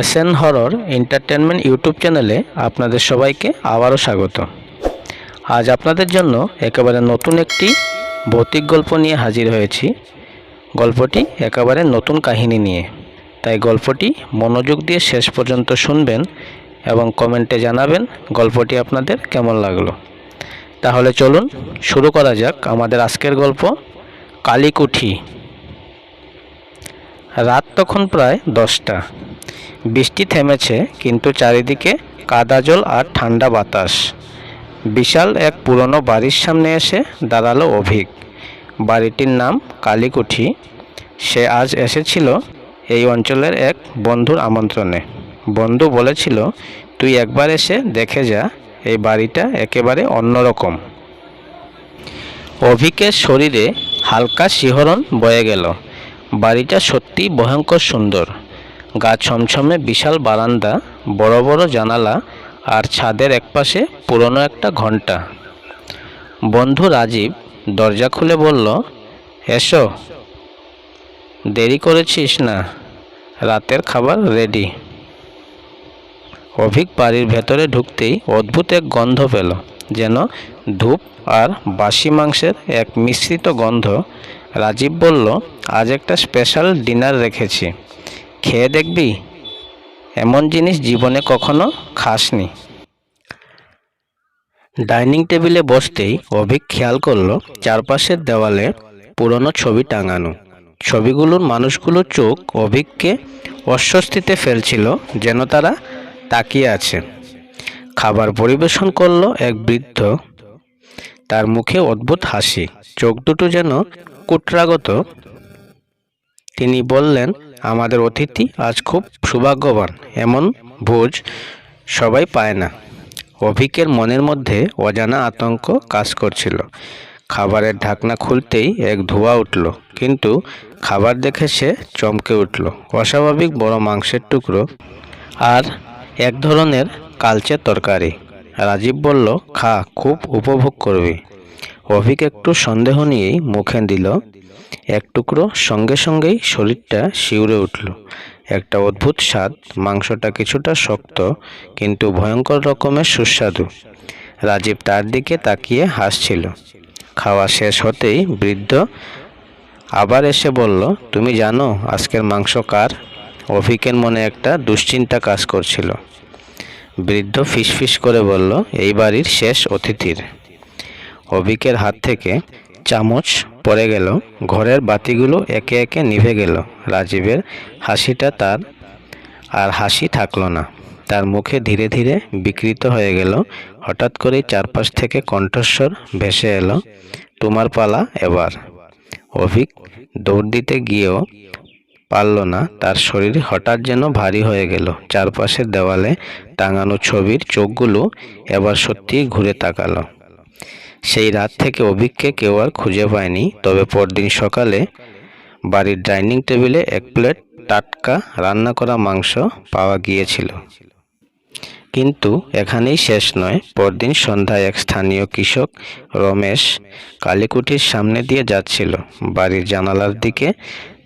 SN horror entertainment YouTube চ্যানেলে আপনাদের সবাইকে আবারও স্বাগত। আজ আপনাদের জন্য একেবারে নতুন একটি ভৌতিক গল্প নিয়ে হাজির হয়েছি। গল্পটি একেবারে নতুন কাহিনী নিয়ে। তাই গল্পটি মনোযোগ দিয়ে শেষ পর্যন্ত শুনবেন এবং কমেন্টে জানাবেন গল্পটি আপনাদের কেমন লাগল। তাহলে চলুন শুরু করা যাক আমাদের আজকের গল্প, কালীকুঠি। রাত তখন প্রায় দশটা। বৃষ্টি থেমেছে, কিন্তু চারিদিকে কাদা জল আর ঠান্ডা বাতাস। বিশাল এক পুরনো বাড়ির সামনে এসে দাঁড়াল অভিক। বাড়িটির নাম কালীকুঠি। সে আজ এসেছিল এই অঞ্চলের এক বন্ধুর আমন্ত্রণে। বন্ধু বলেছিল, তুই একবার এসে দেখে যা, এই বাড়িটা একেবারে অন্যরকম। অভিকের শরীরে হালকা শিহরণ বয়ে গেল। বাড়িটা সত্যি ভয়ঙ্কর সুন্দর। গা ছমছমে বিশাল বারান্দা, বড় বড় জানালা আর ছাদের একপাশে পুরনো একটা ঘণ্টা বন্ধু রাজীব দরজা খুলে বলল, এসো। দেরি করেছিস না, রাতের খাবার রেডি অভিক বাড়ির ভেতরে ঢুকতেই অদ্ভুত এক গন্ধ পেল, যেন ধূপ আর বাসি মাংসের এক মিশ্রিত গন্ধ। রাজীব বলল, আজ একটা স্পেশাল ডিনার রেখেছি। খেয়ে দেখবি? এমন জিনিস জীবনে কখনো খাসনি। ডাইনিং টেবিলে বসতেই অভিক খেয়াল করল, চারপাশের দেওয়ালে পুরনো ছবি টাঙানো। ছবিগুলোর মানুষগুলোর চোখ অভিককে অস্বস্তিতে ফেলছিল, যেন তারা তাকিয়ে আছে। খাবার পরিবেশন করল এক বৃদ্ধ। তার মুখে অদ্ভুত হাসি, চোখ দুটো যেন কুটরাগত তিনি বললেন, আমাদের অতিথি আজ খুব সৌভাগ্যবান। এমন ভোজ সবাই পায় না। অভিকের মনের মধ্যে অজানা আতঙ্ক কাজ করছিল। খাবারের ঢাকনা খুলতেই এক ধোঁয়া উঠল, কিন্তু খাবার দেখে সে চমকে উঠল। অস্বাভাবিক বড় মাংসের টুকরো আর এক ধরনের কালচে তরকারি। রাজীব বলল, খা, খুব উপভোগ করবি। অভিক একটু সন্দেহ নিয়েই মুখে দিল এক টুকরো সঙ্গে সঙ্গেই শরীরটা শিউরে উঠল। একটা অদ্ভুত স্বাদ, মাংসটা কিছুটা শক্ত কিন্তু ভয়ঙ্কর রকমের সুস্বাদু। রাজীব তার দিকে তাকিয়ে হাসছিল। খাওয়া শেষ হতেই বৃদ্ধ আবার এসে বলল, তুমি জানো আজকের মাংস কার? অভিকের মনে একটা দুশ্চিন্তা কাজ করছিল। বৃদ্ধ ফিসফিস করে বলল, এই বাড়ির শেষ অতিথির। অভিকের হাত থেকে চামচ পড়ে গেল। ঘরের বাতিগুলো একে একে নিভে গেল। রাজীবের হাসিটা তার, আর হাসি থাকল না। তার মুখে ধীরে ধীরে বিকৃত হয়ে গেল। হঠাৎ করেই চারপাশ থেকে কণ্ঠস্বর ভেসে এলো, তোমার পালা এবার। অভিক দৌড় দিতে গিয়েও পারল না। তার শরীর হঠাৎ যেন ভারী হয়ে গেল। চারপাশের দেওয়ালে টাঙানো ছবির চোখগুলো এবার সত্যিই ঘুরে তাকালো। সেই রাত থেকে অভিককে কেউ আর খুঁজে পায়নি। তবে পরদিন সকালে বাড়ির ডাইনিং টেবিলে এক প্লেট টাটকা রান্না করা মাংস পাওয়া গিয়েছিল। কিন্তু এখানেই শেষ নয়। পরদিন সন্ধ্যায় এক স্থানীয় কৃষক রমেশ কালীকুঠির সামনে দিয়ে যাচ্ছিল। বাড়ির জানালার দিকে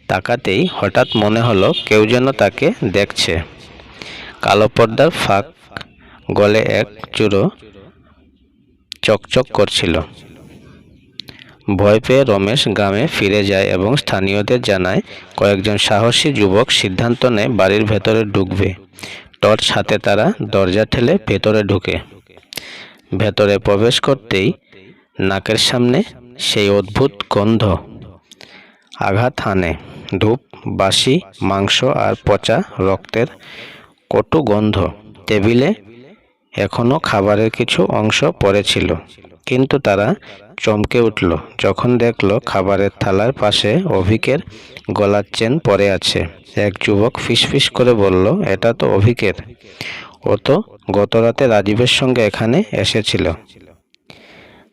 তাকাতেই হঠাৎ মনে হলো কেউ যেন তাকে দেখছে। কালো পর্দার ফাঁক গলে এক চুরো চকচক করছিল। ভয় পেয়ে রমেশ গ্রামে ফিরে যায় এবং স্থানীয়দের জানায়, কয়েকজন সাহসী যুবক সিদ্ধান্ত নেয় বাড়ির ভেতরে ঢুকবে। টর্চ হাতে তারা দরজা ঠেলে ভেতরে ঢুকে। ভেতরে প্রবেশ করতেই নাকের সামনে সেই অদ্ভুত গন্ধ। আঘাত হানে। ধূপ, বাসি, মাংস আর পচা রক্তের কটু গন্ধ। টেবিলে এখনও খাবারের কিছু অংশ পড়েছিল। কিন্তু তারা চমকে উঠল, যখন দেখল খাবারের থালার পাশে অভিকের গলার চেন পড়ে আছে। এক যুবক ফিসফিস করে বলল, এটা তো অভিকের। ও তো গতরাতে রাজীবের সঙ্গে এখানে এসেছিল।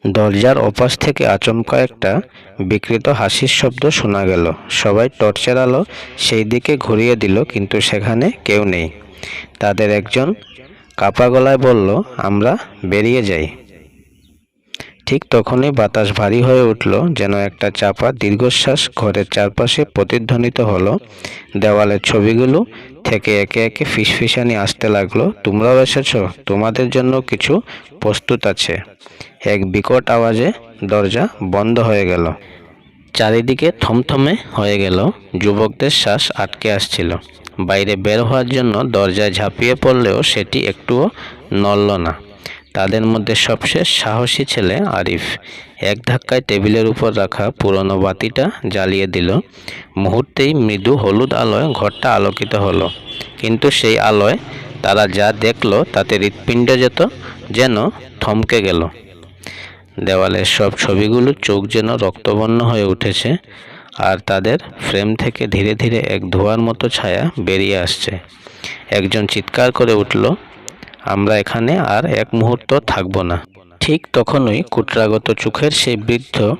দরজার ওপাশ থেকে আচমকা একটা বিকৃত হাসির শব্দ শোনা গেল। সবাই টর্চের আলো সেই দিকে ঘুরিয়ে দিল, কিন্তু সেখানে কেউ নেই। তাদের একজন কাপা গলায় বলল, আমরা বেরিয়ে যাই। ঠিক তখনই বাতাস ভারী হয়ে উঠল, যেন একটা চাপা দীর্ঘশ্বাস ঘরের চারপাশে প্রতিধ্বনিত হলো। দেওয়ালের ছবিগুলো থেকে একে একে ফিসফিসানি আসতে লাগল। তোমরাও এসেছ? তোমাদের জন্য কিছু প্রস্তুত আছে। এক বিকট আওয়াজে দরজা বন্ধ হয়ে গেল। চারিদিকে থমথমে হয়ে গেল। যুবকদের শ্বাস আটকে আসছিল। বাইরে বের হওয়ার জন্য দরজায় ঝাঁপিয়ে পড়লেও সেটি একটুও নড়ল না। তাদের মধ্যে সবশেষ সাহসী ছেলে আরিফ। এক ধাক্কায় টেবিলের উপর রাখা পুরনো বাতিটা জ্বালিয়ে দিল। মুহূর্তেই মৃদু হলুদ আলোয় ঘরটা আলোকিত হলো। কিন্তু সেই আলোয় তারা যা দেখল তাতে হৃৎপিণ্ড যেত যেন থমকে গেল। দেওয়ালের সব ছবিগুলো চোখ যেন রক্তবর্ণ হয়ে উঠেছে। আর তাদের ফ্রেম থেকে ধীরে ধীরে এক ধোঁয়ার মতো ছায়া বেরিয়ে আসছে। একজন চিৎকার করে উঠল, আমরা এখানে আর এক মুহূর্ত থাকব না। ঠিক তখনই কুটরাগত চোখের সেই বৃদ্ধ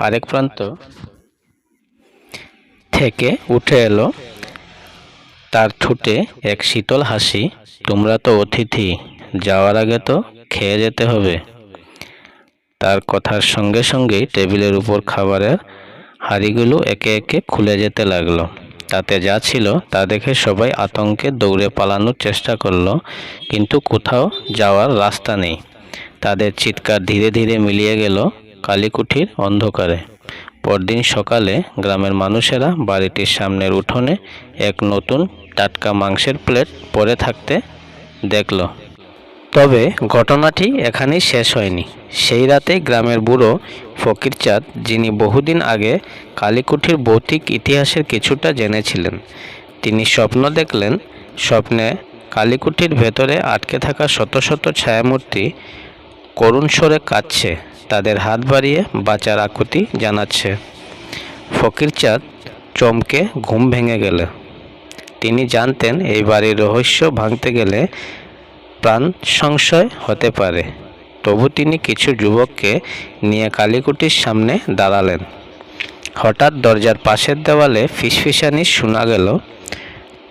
আরেক প্রান্ত থেকে উঠে এলো। তার ঠোঁটে এক শীতল হাসি, তোমরা তো অতিথি, যাওয়ার আগে তো খেয়ে যেতে হবে। তার কথার সঙ্গে সঙ্গেই টেবিলের উপর খাবারের হাঁড়িগুলো একে একে খুলে যেতে লাগল। তাতে যা ছিল তা দেখে সবাই আতঙ্কে দৌড়ে পালানোর চেষ্টা করল, কিন্তু কোথাও যাওয়ার রাস্তা নেই। তাদের চিৎকার ধীরে ধীরে মিলিয়ে গেল কালীকুঠির অন্ধকারে। পরদিন সকালে গ্রামের মানুষেরা বাড়িটির সামনের উঠোনে এক নতুন টাটকা মাংসের প্লেট পরে থাকতে দেখল। তবে ঘটনাটি এখানেই শেষ হয়নি। সেই রাতে গ্রামের বুড়ো ফকিরচাঁদ, যিনি বহুদিন আগে কালীকুঠির ভৌতিক ইতিহাসের কিছুটা জেনেছিলেন, তিনি স্বপ্ন দেখলেন স্বপ্নে কালীকুঠির ভেতরে আটকে থাকা শত শত ছায়ামূর্তি করুণ স্বরে কাঁদছে, তাদের হাত বাড়িয়ে বাঁচার আকুতি জানাচ্ছে। ফকিরচাঁদ চমকে ঘুম ভেঙে গেল। তিনি জানতেন এই বাড়ির রহস্য ভাঙতে গেলে প্রাণ সংশয় হতে পারে। তবু তিনি কিছু যুবককে নিয়ে কালীকুটির সামনে দাঁড়ালেন। হঠাৎ দরজার পাশের দেওয়ালে ফিসফিসানি শোনা গেল,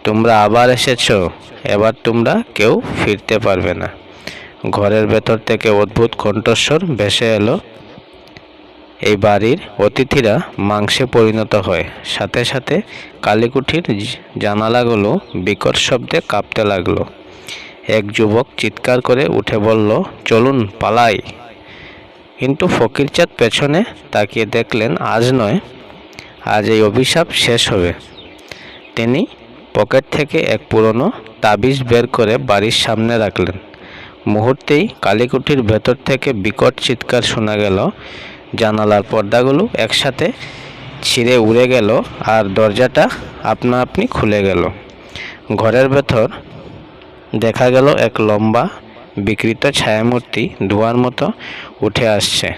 তোমরা আবার এসেছ, এবার তোমরা কেউ ফিরতে পারবে না। ঘরের ভেতর থেকে অদ্ভুত কণ্ঠস্বর ভেসে এলো, এই বাড়ির অতিথিরা মাংসে পরিণত হয়। সাথে সাথে কালীকুঠির জানালাগুলো বিকট শব্দে কাঁপতে লাগল। এক যুবক চিৎকার করে উঠে বলল, চলুন, পালাই। কিন্তু ফকিরচাঁদ পেছনে তাকিয়ে দেখলেন, আজ নয়, আজ এই অভিশাপ শেষ হবে। তিনি পকেট থেকে এক পুরনো তাবিজ বের করে বাড়ির সামনে রাখলেন। মুহূর্তেই কালীকুঠির ভেতর থেকে বিকট চিৎকার শোনা গেল। জানালার পর্দাগুলো একসাথে ছিঁড়ে উড়ে গেল আর দরজাটা আপনা আপনি খুলে গেল। ঘরের ভেতর দেখা গেল এক লম্বা বিকৃত ছায়ামূর্তি ধোঁয়ার মতো উঠে আসছে।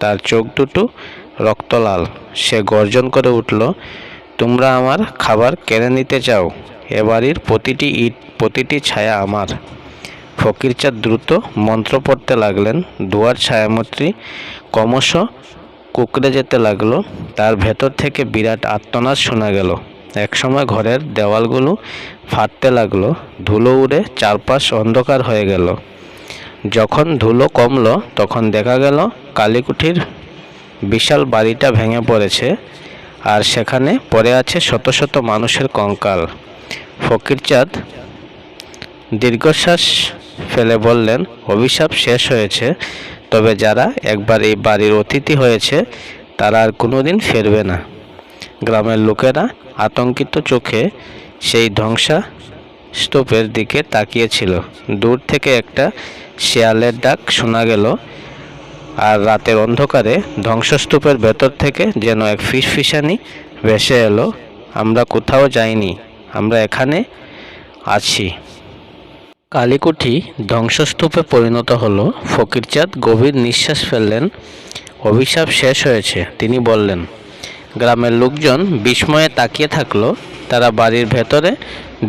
তার চোখ দুটো রক্তলাল। সে গর্জন করে উঠল, তোমরা আমার খাবার কেড়ে নিতে চাও? এ বাড়ির প্রতিটি ইট, প্রতিটি ছায়া আমার। ফকিরচাঁদ দ্রুত মন্ত্র পড়তে লাগলেন। দুয়ার ছায়ামূর্তি ক্রমশ কুকড়ে যেতে লাগল। তার ভেতর থেকে বিরাট আত্মনাদ শোনা গেল। একসময় ঘরের দেওয়ালগুলো ফাটতে লাগল, ধুলো উড়ে চারপাশ অন্ধকার হয়ে গেল। যখন ধুলো কমলো, তখন দেখা গেল কালীকুঠির বিশাল বাড়িটা ভেঙে পড়েছে আর সেখানে পড়ে আছে শত শত মানুষের কঙ্কাল। ফকিরচাঁদ দীর্ঘশ্বাস ফেলে বললেন, অভিশাপ শেষ হয়েছে, তবে যারা একবার এই বাড়ির অতিথি হয়েছে, তারা আর কোনোদিন ফিরবে না। গ্রামের লোকেরা আতঙ্কিত চোখে সেই ধ্বংসা স্তূপের দিকে তাকিয়েছিল। দূর থেকে একটা শেয়ালের ডাক শোনা গেল আর রাতের অন্ধকারে ধ্বংসস্তূপের ভেতর থেকে যেন এক ফিসফিসানি ভেসে এলো, আমরা কোথাও যাইনি, আমরা এখানে আছি। কালীকুঠি ধ্বংসস্তূপে পরিণত হলো। ফকিরচাঁদ গভীর নিঃশ্বাস ফেললেন। অভিশাপ শেষ হয়েছে, তিনি বললেন গ্রামের লোকজন বিস্ময়ে তাকিয়ে থাকল। তারা বাড়ির ভেতরে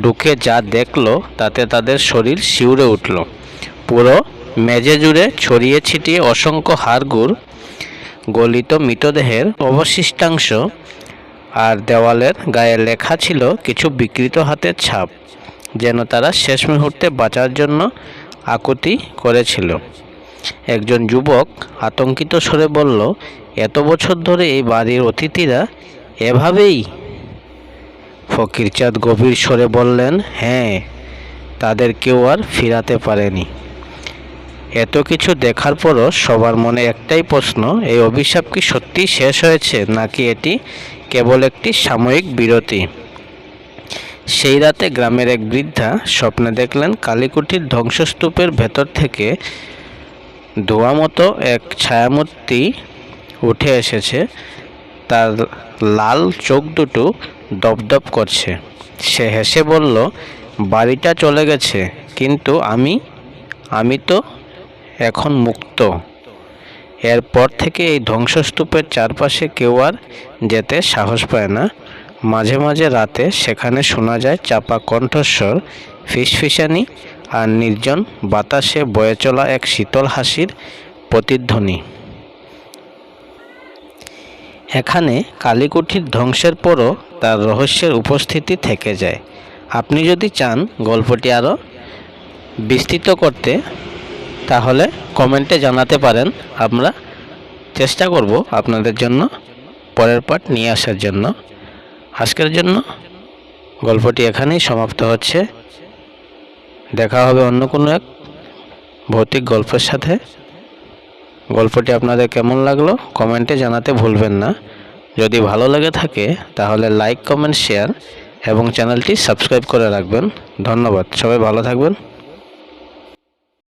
ঢুকে যা দেখল, তাতে তাদের শরীর শিউরে উঠল। পুরো মেজে জুড়ে ছড়িয়ে ছিটিয়ে অসংখ্য হাড়গুড়, গলিত মৃতদেহের অবশিষ্টাংশ আর দেওয়ালের গায়ে লেখা ছিল কিছু বিকৃত হাতের ছাপ, যেন তারা শেষ মুহূর্তে বাঁচার জন্য আকুতি করেছিল। একজন যুবক আতঙ্কিত স্বরে বলল এত বছর ধরে এই বাড়ির অতিথিরা এভাবেই? ফকিরচাঁদ গভীর স্বরে বললেন হ্যাঁ তাদের কেউ আর ফিরাতে পারেনি। এত কিছু দেখার পরও সবার মনে একটাই প্রশ্ন, এই অভিশাপ কি সত্যিই শেষ হয়েছে, নাকি এটি কেবল একটি সাময়িক বিরতি? সেই রাতে গ্রামের এক বৃদ্ধা স্বপ্নে দেখলেন কালীকুঠির ধ্বংসস্তূপের ভেতর থেকে ধোয়া মতো এক ছায়ামূর্তি উঠে এসেছে। তার লাল চোখ দুটো দপদপ করছে। সে হেসে বলল, বাড়িটা চলে গেছে, কিন্তু আমি আমি তো এখন মুক্ত। এরপর থেকে এই ধ্বংসস্তূপের চারপাশে কেউ আর যেতে সাহস পায় না। মাঝে মাঝে রাতে সেখানে শোনা যায় চাপা কণ্ঠস্বর, ফিসফিসানি আর নির্জন বাতাসে বয়ে চলা এক শীতল হাসির প্রতিধ্বনি। এখানে কালীকুঠির ধ্বংসের পরও তার রহস্যের উপস্থিতি থেকে যায়। আপনি যদি চান গল্পটি আরও বিস্তৃত করতে, তাহলে কমেন্টে জানাতে পারেন। আমরা চেষ্টা করব আপনাদের জন্য পরের পার্ট নিয়ে আসার জন্য। আজকের জন্য গল্পটি এখানেই সমাপ্ত হচ্ছে। দেখা হবে অন্য কোনো এক ভৌতিক গল্পের সাথে। গল্পটি আপনাদের কেমন লাগল কমেন্টে জানাতে ভুলবেন না। যদি ভালো লেগে থাকে, তাহলে লাইক কমেন্ট শেয়ার এবং চ্যানেলটি সাবস্ক্রাইব করে রাখবেন। ধন্যবাদ, সবাই ভালো থাকবেন।